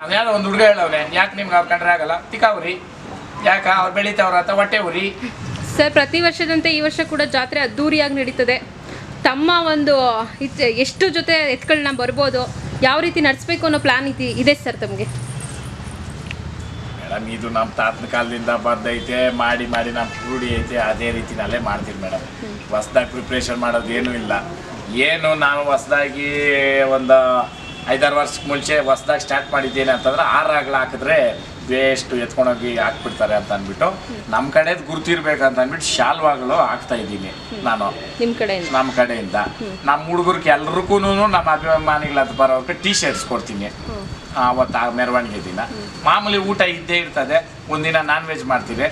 ಅದ್ಯಾರೋ ಒಂದು ಹುಡುಗ ಹೇಳವ್ನೆ ಯಾಕೆ ನಿಮ್ಗೆ ಅವ್ರು ಕಂಡ್ರೆ ಆಗಲ್ಲ? ಉರಿ ಯಾಕ? ಅವ್ರು ಬೆಳಿತಾವ್ರ ಅಂತ ಹೊಟ್ಟೆ ಉರಿ. ಸರ್ ಪ್ರತಿ ವರ್ಷದಂತೆ ಈ ವರ್ಷ ಕೂಡ ಜಾತ್ರೆ ಅದ್ದೂರಿಯಾಗಿ ನಡೀತದೆ. ತಮ್ಮ ಒಂದು ಇಚ್- ಎಷ್ಟು ಜೊತೆ ಎತ್ಗಳನ್ನ ಬರ್ಬೋದು ಯಾವ ರೀತಿ ನಡೆಸ್ಬೇಕು ಅನ್ನೋ ಪ್ಲಾನ್ ಇದೆ ಇದೆ ಸರ್ ತಮಗೆ? ಮೇಡಮ್ ಇದು ನಮ್ಮ ತಾತನ ಕಾಲದಿಂದ ಬಂದೈತೆ ಮಾಡಿ ಮಾಡಿ ನಮ್ಮ ರೂಢಿ ಐತೆ ಅದೇ ರೀತಿ ರೀತಿನಲ್ಲೇ ಮಾಡ್ತೀವಿ ಮೇಡಮ್ ಹೊಸ್ದಾಗಿ ಪ್ರಿಪ್ರೇಷನ್ ಮಾಡೋದು ಏನೂ ಇಲ್ಲ. ಏನು ನಾನು ಹೊಸ್ದಾಗಿ ಒಂದು ಐದಾರು ವರ್ಷಕ್ಕೆ ಮುಂಚೆ ಹೊಸ್ದಾಗಿ ಸ್ಟಾರ್ಟ್ ಮಾಡಿದ್ದೇನೆ ಅಂತಂದ್ರೆ ಆರು ಆಗ್ಲ ಹಾಕಿದ್ರೆ ವೇಸ್ಟ್ ಎತ್ಕೊಂಡೋಗಿ ಹಾಕ್ಬಿಡ್ತಾರೆ ಅಂತ ಅಂದ್ಬಿಟ್ಟು ನಮ್ಮ ಕಡೆದು ಗುರ್ತಿರ್ಬೇಕಂತ ಅಂದ್ಬಿಟ್ಟು ಶಾಲ್ವಾಗಳು ಹಾಕ್ತಾ ಇದ್ದೀನಿ ನಾನು. ನಿಮ್ಮ ಕಡೆಯಿಂದ? ನಮ್ಮ ಕಡೆಯಿಂದ. ನಮ್ಮ ಹುಡುಗರಿಗೆ ಎಲ್ರಿಗೂ ನಮ್ಮ ಅಭಿಮಾನಿಗಳ ಬರೋಕೆ ಬರೋಕ್ಕೆ ಟೀ ಶರ್ಟ್ಸ್ ಕೊಡ್ತೀನಿ ಅವತ್ತು ಆ ಮೆರವಣಿಗೆ ದಿನ. ಮಾಮೂಲಿ ಊಟ ಇದ್ದೇ ಇರ್ತದೆ. ಒಂದಿನ ನಾನ್ ವೆಜ್ ಮಾಡ್ತೀವಿ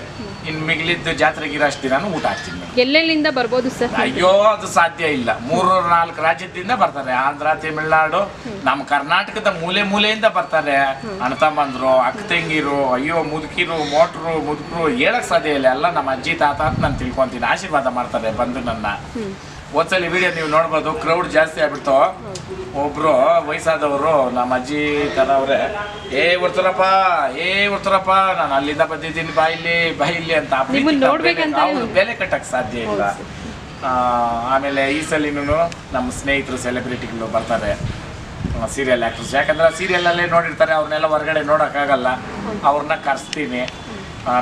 ಇನ್ನು ಮಿಗಿಲಿದ್ದು ಜಾತ್ರೆಗೆ ಇರೋಷ್ಟು ದಿನಾನು ಊಟ ಹಾಕ್ತೀನಿ ಮೇಡಮ್ ಎಲ್ಲೆಲ್ಲಿಂದ ಬರ್ಬೋದು ಸರ್? ಅಯ್ಯೋ ಅದು ಸಾಧ್ಯ ಇಲ್ಲ. ಮೂರು ನಾಲ್ಕು ರಾಜ್ಯದಿಂದ ಬರ್ತಾರೆ. ಆಂಧ್ರ ತಮಿಳ್ನಾಡು ನಮ್ಮ ಕರ್ನಾಟಕದ ಮೂಲೆ ಮೂಲೆಯಿಂದ ಬರ್ತಾರೆ. ಅಣ್ಣ ತಮ್ಮಂದ್ರು ಅಕ್ಕ ತಂಗಿರು ಅಯ್ಯೋ ಮುದುಕಿರು ಮೋಟ್ರು ಮುದುಕರು ಹೇಳಕ್ ಸಾಧ್ಯ ಇಲ್ಲ. ಎಲ್ಲ ನಮ್ಮ ಅಜ್ಜಿ ತಾತ ಅಂತ ನಾನು ತಿಳ್ಕೊಂತೀನಿ. ಆಶೀರ್ವಾದ ಮಾಡ್ತಾರೆ ಬಂದು ನನ್ನ. ಒಂದ್ಸಲಿ ವಿಡಿಯೋ ನೀವು ನೋಡ್ಬೋದು ಕ್ರೌಡ್ ಜಾಸ್ತಿ ಆಗ್ಬಿಡ್ತು. ಒಬ್ರು ವಯಸ್ಸಾದವರು ನಮ್ಮ ಅಜ್ಜಿ ತರ ಅವರೇ ಏ ಬರ್ತಾರಪ್ಪ ಏ ಬರ್ತಾರಪ್ಪ ನಾನು ಅಲ್ಲಿಂದ ಬಂದಿದ್ದೀನಿ ಬಾ ಇಲ್ಲಿ ಬಾ ಇಲ್ಲಿ ಅಂತ ಬೆಲೆ ಕಟ್ಟಕ್ ಸಾಧ್ಯ ಇಲ್ಲ. ಆಮೇಲೆ ಈ ಸಲಿನೂ ನಮ್ಮ ಸ್ನೇಹಿತರು ಸೆಲೆಬ್ರಿಟಿಗಳು ಬರ್ತಾರೆ. ಸೀರಿಯಲ್ ಆಕ್ಟರ್ಸ್ ಯಾಕಂದ್ರೆ ಸೀರಿಯಲಲ್ಲೇ ನೋಡಿರ್ತಾರೆ ಅವ್ರನ್ನೆಲ್ಲ ಹೊರಗಡೆ ನೋಡೋಕ್ಕಾಗಲ್ಲ. ಅವ್ರನ್ನ ಕರೆಸ್ತೀನಿ.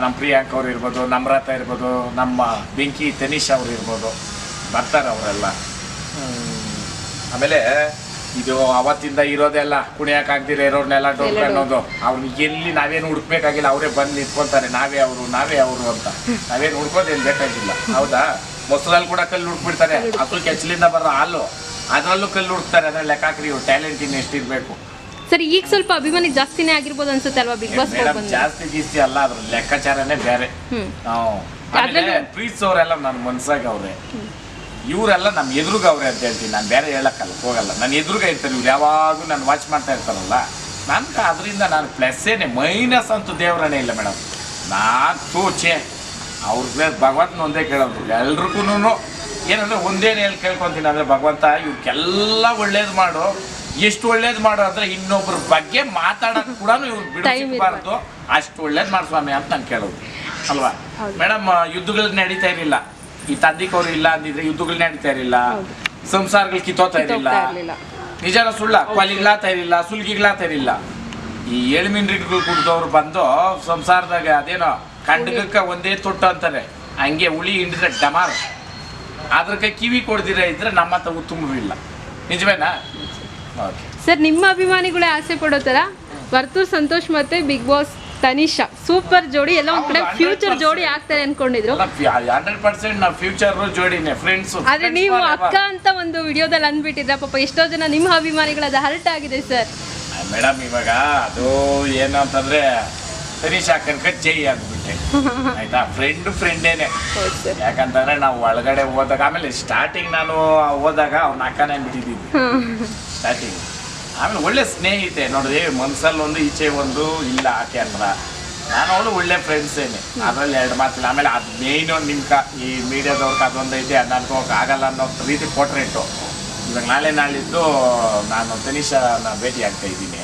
ನಮ್ಮ ಪ್ರಿಯಾಂಕ್ ಅವ್ರು ಇರ್ಬೋದು ನಮ್ರತ ಇರ್ಬೋದು ನಮ್ಮ ಬೆಂಕಿ ತನಿಷ್ ಅವ್ರು ಇರ್ಬೋದು. ಬರ್ತಾರೆ ಅವರೆಲ್ಲ. ಆಮೇಲೆ ಇದು ಅವತ್ತಿಂದ ಇರೋದೆಲ್ಲ ಕುಣಿಯಕ್ಕಾಗ್ದಿರ ಇರೋರ್ನೆಲ್ಲ ಅನ್ನೋದು. ಅವ್ರಿಗೆ ಎಲ್ಲಿ ನಾವೇನು ಹುಡ್ಕ್ಬೇಕಾಗಿಲ್ಲ ಅವರೇ ಬಂದು ನಿಂತ್ಕೊಂತಾರೆ. ನಾವೇ ಅವರು ನಾವೇ ಅವರು ಅಂತ. ನಾವೇನು ಹುಡ್ಕೋದೇನು ಬೇಕಾಗಿಲ್ಲ. ಹೌದಾ? ಮೊಸರಲ್ಲಿ ಕೂಡ ಕಲ್ಲು ಹುಡ್ಕ್ಬಿಡ್ತಾರೆ. ಅದು ಕೆಚ್ಚಲಿಂದ ಬರೋ ಹಾಲು ಅದರಲ್ಲೂ ಕಲ್ಲು ಹುಡುಕ್ತಾರೆ. ಅದ್ರಲ್ಲಿ ಲೆಕ್ಕಾಕ್ರಿ ಇವ್ರು ಟ್ಯಾಲೆಂಟ್ ಇನ್ನು ಎಷ್ಟಿರಬೇಕು. ಸರ್ ಈಗ ಸ್ವಲ್ಪ ಅಭಿಮಾನಿ ಜಾಸ್ತಿನೇ ಆಗಿರ್ಬೋದು ಅನ್ಸುತ್ತೆ ಅಲ್ವಾ ಬಿಗ್ ಬಾಸ್ ಜಾಸ್ತಿ ಗೀಸ್ತಿ ಅಲ್ಲ ಅದ್ರ ಲೆಕ್ಕಾಚಾರನೇ ಬೇರೆ. ಹ್ಮ್. ಅವರೆಲ್ಲ ನನ್ನ ಮನ್ಸಾಗ ಅವ್ರೆ. ಇವರೆಲ್ಲ ನಮ್ಮ ಎದುರುಗ ಅವ್ರೆ ಅಂತ ಹೇಳ್ತೀನಿ. ನಾನು ಬೇರೆ ಹೇಳಕ್ಕಲ್ಲ ಹೋಗಲ್ಲ. ನನ್ನ ಎದುರುಗ ಇರ್ತಾರೆ ಇವ್ರು. ಯಾವಾಗಲೂ ನಾನು ವಾಚ್ ಮಾಡ್ತಾ ಇರ್ತಾರಲ್ಲ ನನ್ಗೆ ಅದರಿಂದ ನಾನು ಪ್ಲಸ್ಸೇನೆ ಮೈನಸ್ ಅಂತೂ ದೇವರನೇ ಇಲ್ಲ ಮೇಡಮ್ ನಾನು ತೋಚೆ ಅವ್ರ ಭಗವಂತನ ಒಂದೇ ಕೇಳೋದು. ಎಲ್ರಿಗೂ ಏನಂದರೆ ಒಂದೇನು ಹೇಳಿ ಕೇಳ್ಕೊತೀನಿ. ಅಂದರೆ ಭಗವಂತ ಇವ್ರಿಗೆಲ್ಲ ಒಳ್ಳೇದು ಮಾಡು. ಎಷ್ಟು ಒಳ್ಳೇದು ಮಾಡು ಅಂದರೆ ಇನ್ನೊಬ್ಬರ ಬಗ್ಗೆ ಮಾತಾಡೋದು ಕೂಡ ಇವ್ರು ಬಿಡಬಾರ್ದು ಅಷ್ಟು ಒಳ್ಳೇದು ಮಾಡು ಸ್ವಾಮಿ ಅಂತ ನಾನು ಕೇಳೋದು. ಅಲ್ವಾ? ಮೇಡಮ್ ಯುದ್ಧಗಳು ನಡೀತಾ ಇರಲಿಲ್ಲ. ಈ ತಂದಿಕವರು ಇಲ್ಲ ಅಂದಿದ್ರೆ ಯುದ್ಧಗಳು ನಡೀತಾ ಇರಲಿಲ್ಲ. ಸಂಸಾರಗಳು ಕಿತ್ತೋತಾ ಇರಲಿಲ್ಲ. ನಿಜಾನ ಸುಳ್ಳ ಕೊಲಿಗ್ಲಾ ಇರಲಿಲ್ಲ ಸುಲ್ಗಿಗಳಾಗ್ತಾ ಇರಲಿಲ್ಲ. ಈ ಎಳ್ಮಿನ್ರಿಗಳು ಕುಡ್ದವ್ರು ಬಂದು ಸಂಸಾರದಾಗ ಅದೇನೋ ಕಂಡಗಕ್ಕ ಒಂದೇ ತೊಟ್ಟು ಅಂತಾರೆ. ಹಂಗೆ ಉಳಿ ಹಿಂಡಿದ್ರೆ ಡಮಾರ್. ಅದ್ರಕ್ಕೆ ಕಿವಿ ಕೊಡ್ದಿರ ಇದ್ರೆ ನಮ್ಮ ಹತ್ರ ಉತ್ತಮವಿಲ್ಲ ನಿಜವೇನಾ? ಓಕೆ. ಸರ್ ನಿಮ್ಮ ಅಭಿಮಾನಿಗಳೇ ಆಸೆ ಪಡೋ ಥರ ವರ್ತೂರ್ ಸಂತೋಷ್ ಮತ್ತೆ ಬಿಗ್ ಬಾಸ್ ತನಿಷಾ ಸೂಪರ್ ಜೋಡಿ ಎಲ್ಲ ಒಂದ್ ಕಡೆ ಫ್ಯೂಚರ್ ಜೋಡಿ ಆಗ್ತಾರೆ ಅನ್ಕೊಂಡಿದ್ರು. ಹಂಡ್ರೆಡ್ ಪರ್ಸೆಂಟ್ ನಾವು ಫ್ಯೂಚರ್ ಜೋಡಿನೇ ಫ್ರೆಂಡ್ಸ್ ಆದ್ರೆ ನೀವು ಅಕ್ಕ ಅಂತ ಒಂದು ವಿಡಿಯೋದಲ್ಲಿ ಅಂದ್ಬಿಟ್ಟಿದ್ರ ಪಾಪ ಎಷ್ಟೋ ಜನ ನಿಮ್ಮ ಅಭಿಮಾನಿಗಳು ಅದು ಹರ್ಟ್ ಆಗಿದೆ ಸರ್ ಮೇಡಮ್ ಇವಾಗ ಅದು ಏನು ಅಂತಂದ್ರೆ ಕನಕ ಹಾಕನ್ಕ ಜೈ ಆಗ್ಬಿಟ್ಟೆ. ಆಯ್ತಾ? ಫ್ರೆಂಡ್ ಫ್ರೆಂಡೇನೆ ಯಾಕಂತಂದ್ರೆ ನಾವು ಒಳಗಡೆ ಹೋದಾಗ ಆಮೇಲೆ ಸ್ಟಾರ್ಟಿಂಗ್ ನಾನು ಹೋದಾಗ ಅವ್ನ ಅಕ್ಕನೇ ಬಿಟ್ಟಿದ್ದೀನಿ. ಸ್ಟಾರ್ಟಿಂಗ್ ಆಮೇಲೆ ಒಳ್ಳೆ ಸ್ನೇಹಿತೆ ನೋಡಿದೆ ಮನ್ಸಲ್ಲಿ ಒಂದು ಈಚೆ ಒಂದು ಇಲ್ಲ ಆಕೆ ಹತ್ರ. ನಾನು ಅವಳು ಒಳ್ಳೆ ಫ್ರೆಂಡ್ಸೇನೆ ಅದ್ರಲ್ಲಿ ಎರಡು ಮಾತಿಲ್ಲ. ಆಮೇಲೆ ಅದು ಮೇಯ್ನ್ ನಿಮ್ಕ ಈ ಮೀಡಿಯಾದವ್ರಿಗೆ ಅದೊಂದು ಐತೆ ಅದು ಅನ್ಕೋಕ್ ಆಗಲ್ಲ ಅನ್ನೋ ರೀತಿ ಇಟ್ಟು. ಇವಾಗ ನಾಳೆ ನಾಳಿದ್ದು ನಾನು ತನಿಷಾನ ಭೇಟಿ ಆಗ್ತಾ ಇದ್ದೀನಿ.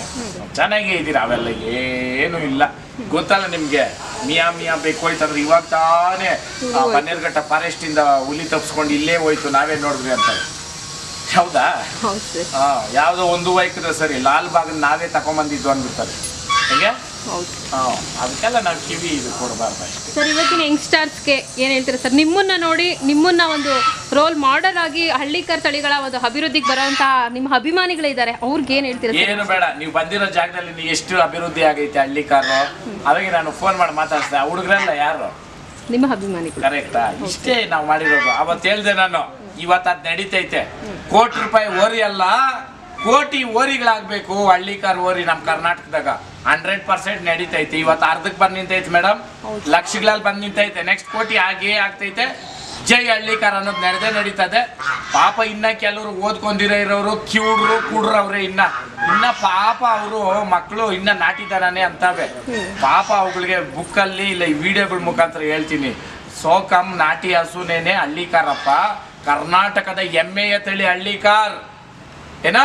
ಚೆನ್ನಾಗೇ ಇದ್ದೀರಾ? ಅವೆಲ್ಲ ಏನು ಇಲ್ಲ. ಗೊತ್ತಲ್ಲ ನಿಮ್ಗೆ? ಮಿಯಾ ಮಿಯಾ ಬೇಕು ಹೋಯ್ತಂದ್ರೆ ಇವಾಗ ತಾನೇ ಆ ಬನ್ನೇರ್ಘಟ್ಟ ಫಾರೆಸ್ಟ್ ಇಂದ ಹುಲಿ ತಪ್ಸ್ಕೊಂಡು ಇಲ್ಲೇ ಹೋಯ್ತು. ನಾವೇ ನೋಡಿದ್ವಿ ಅಂತಾರೆ ಹೌದಾ? ಹಾ ಯಾವುದೋ ಒಂದು ವೈಕದ ಸರಿ ಲಾಲ್ ಬಾಗ್ ನಾವೇ ತಗೊಂಬಂದಿದ್ದು ಅಂದ್ಬಿಡ್ತಾರೆ. ಹೇಗೆ? ಹಾಂ ಅದಕ್ಕೆಲ್ಲ ನಾವು ಕಿವಿ ಇದು ಕೊಡಬಾರ್ದು ಅಷ್ಟೇ. ಸರ್ ಇವತ್ತಿನ ಯಂಗ್ಸ್ಟರ್ಸ್ಗೆ ಏನು ಹೇಳ್ತೀರಾ ಸರ್? ನಿಮ್ಮನ್ನ ನೋಡಿ ನಿಮ್ಮನ್ನ ಒಂದು ರೋಲ್ ಮಾಡಲ್ ಆಗಿ ಹಳ್ಳಿಕರ್ ತಳಿಗಳ ಒಂದು ಅಭಿವೃದ್ಧಿಗೆ ಬರೋಂತ ನಿಮ್ಮ ಅಭಿಮಾನಿಗಳಿದ್ದಾರೆ. ಅವ್ರಿಗೆ ಏನು ಹೇಳ್ತೀರಾ ಏನು ಬೇಡ ನೀವು ಬಂದಿರೋ ಜಾಗದಲ್ಲಿ ನೀವು ಎಷ್ಟು ಅಭಿವೃದ್ಧಿ ಆಗೈತೆ ಹಳ್ಳಿ ಕಾರು ಅವಾಗ ನಾನು ಫೋನ್ ಮಾಡಿ ಮಾತಾಡ್ತೇನೆ ಹುಡುಗರೆಲ್ಲ ಯಾರು? ನಿಮ್ಮ ಅಭಿಮಾನಿಗಳು. ಕರೆಕ್ಟಾ ಇಷ್ಟೇ ನಾವು ಮಾಡಿರೋದು. ಅವತ್ತು ಹೇಳ್ದೆ ನಾನು. ಇವತ್ತು ಅದು ನಡೀತೈತೆ. ಕೋಟಿ ರೂಪಾಯಿ ಓರಿ ಅಲ್ಲ, ಕೋಟಿ ಓರಿಗಳಾಗಬೇಕು, ಹಳ್ಳಿಕಾರ್ ಓರಿ ನಮ್ಮ ಕರ್ನಾಟಕದಾಗ. ಹಂಡ್ರೆಡ್ ಪರ್ಸೆಂಟ್ ನಡೀತೈತೆ. ಇವತ್ತು ಅರ್ಧಕ್ಕೆ ಬಂದು ನಿಂತೈತೆ ಮೇಡಮ್ ಲಕ್ಷಗಳಲ್ಲಿ ಬಂದು ನಿಂತೈತೆ. ನೆಕ್ಸ್ಟ್ ಕೋಟಿ ಆಗೇ ಆಗ್ತೈತೆ. ಜೈ ಹಳ್ಳಿಕಾರ ಅನ್ನೋದು ನಡೆದೇ ನಡೀತದೆ. ಪಾಪ ಇನ್ನ ಕೆಲವರು ಓದ್ಕೊಂಡಿರೋ ಇರೋರು ಕಿವುಡ್ರು ಕುಡ್ರವ್ರೆ ಇನ್ನ. ಇನ್ನ ಪಾಪ ಅವರು ಮಕ್ಕಳು ಇನ್ನ ನಾಟಿದಾರನೇ ಅಂತವೆ. ಪಾಪ ಅವುಗಳಿಗೆ ಬುಕ್ಕಲ್ಲಿ ಇಲ್ಲ ವಿಡಿಯೋಗಳ ಮುಖಾಂತರ ಹೇಳ್ತೀನಿ. ಸೋಕಂ ನಾಟಿ ಹಸುನೇನೆ ಹಳ್ಳಿಕಾರಪ್ಪ. ಕರ್ನಾಟಕದ ಎಮ್ಮೆಯ ತಳಿ ಹಳ್ಳಿಕಾರ್. ಏನ?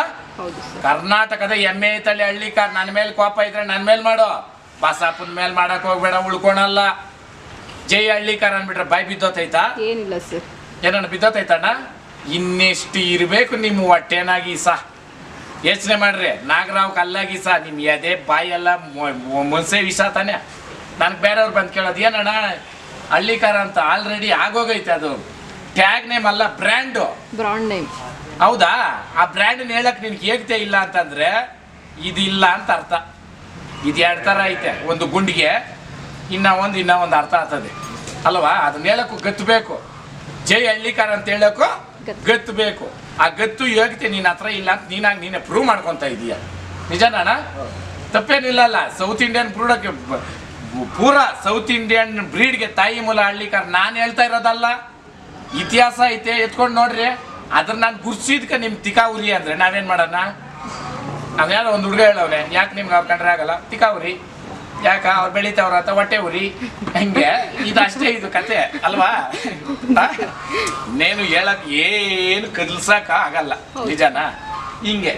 ಕರ್ನಾಟಕದ ಎಮ್ಮೆಯ ತಳಿ ಹಳ್ಳಿ ಕಾರ್ ನನ್ನ ಮೇಲೆ ಕೋಪ ಇದ್ರೆ ನನ್ನ ಮೇಲೆ ಮಾಡೋ. ಬಸಪ್ಪನ ಮೇಲೆ ಮಾಡಕ್ ಹೋಗ್ಬೇಡ ಉಳ್ಕೊಳಲ್ಲ. ಜೈ ಹಳ್ಳಿ ಕಾರ್ ಅನ್ಬಿಟ್ರೆ ಬಾಯ್ ಬಿದ್ದೋತೈತಾ? ಏನಿಲ್ಲ ಸರ್. ಏನಣ್ಣ ಬಿದ್ದೋತೈತಣ್ಣ? ಇನ್ನೆಷ್ಟು ಇರಬೇಕು ನಿಮ್ಮ ಹೊಟ್ಟೆನಾಗಿ ಸಾ. ಯೋಚನೆ ಮಾಡ್ರಿ ನಾಗರಾವ್ ಕಲ್ಲಾಗಿ ಸಾ. ನಿಮ್ಮ ಎದೆ ಬಾಯೆಲ್ಲ ಮುನ್ಸೆ ವಿಷ ತಾನೆ. ನನಗೆ ಬೇರೆಯವ್ರು ಬಂದು ಕೇಳೋದು ಏನಣ್ಣ ಹಳ್ಳಿ ಕಾರ್ ಅಂತ ಆಲ್ರೆಡಿ ಆಗೋಗೈತೆ ಅದು. ಟ್ಯಾಗ್ ನೇಮ್ ಅಲ್ಲ ಬ್ರ್ಯಾಂಡು ಬ್ರಾಂಡ್ ನೇಮ್ ಹೌದಾ? ಆ ಬ್ರ್ಯಾಂಡ್ ಹೇಳಕ್ ನಿನ್ಗೆ ಹೇಗ್ತೆ ಇಲ್ಲ ಅಂತಂದ್ರೆ ಇದಿಲ್ಲ ಅಂತ ಅರ್ಥ. ಇದು ಎರಡು ಥರ ಐತೆ ಒಂದು ಗುಂಡಿಗೆ ಇನ್ನ ಒಂದು ಇನ್ನ ಒಂದು ಅರ್ಥ ಆಗ್ತದೆ. ಅಲ್ವಾ? ಅದನ್ನ ಹೇಳಕ್ಕೂ ಗತ್ತಬೇಕು ಜೈ ಹಳ್ಳಿಕಾರ ಅಂತ ಹೇಳಕ್ಕೂ ಗತ್ತು. ಗತ್ತು ಬೇಕು. ಆ ಗತ್ತು ಯೋಗ್ಯತೆ ನಿನ್ನ ಹತ್ರ ಇಲ್ಲ ಅಂತ ನೀನಾಗಿ ನೀನೆ ಪ್ರೂವ್ ಮಾಡ್ಕೊಂತ ಇದೀಯ. ನಿಜನಾಣ ತಪ್ಪೇನಿಲ್ಲಲ್ಲ ಸೌತ್ ಇಂಡಿಯನ್ ಪ್ರೂಡಕ್ಕೆ ಪೂರಾ ಸೌತ್ ಇಂಡಿಯನ್ ಬ್ರೀಡ್ಗೆ ತಾಯಿ ಮೂಲ ಹಳ್ಳಿಕಾರ ನಾನು ಹೇಳ್ತಾ ಇರೋದಲ್ಲ. ಇತಿಹಾಸ ಐತೆ, ಎತ್ಕೊಂಡು ನೋಡ್ರಿ. ಅದ್ರ ನಾನು ಗುರ್ಸಿದ್ಕ ನಿಮ್ ತಿಕಾ ಉರಿ ಅಂದ್ರೆ ನಾವೇನ್ ಮಾಡೋಣ ಅದ್ಯಾರೋ ಒಂದು ಹುಡುಗ ಹೇಳವ್ರೆ ಯಾಕೆ ನಿಮ್ಗೆ ಅವ್ರು ಕಂಡ್ರೆ ಆಗಲ್ಲ? ತಿಕಾ ಉರಿ ಯಾಕ? ಅವ್ರು ಬೆಳಿತಾವ್ರ ಅಂತ ಹೊಟ್ಟೆ ಉರಿ? ಹಂಗೆ? ಅಷ್ಟೇ ಇದು ಕತೆ, ಅಲ್ವಾ? ನೇನು ಹೇಳಕ್ ಏನು ಕದಲ್ಸಕ್ಕ ಆಗಲ್ಲ. ನಿಜನಾ? ಹಿಂಗೆ.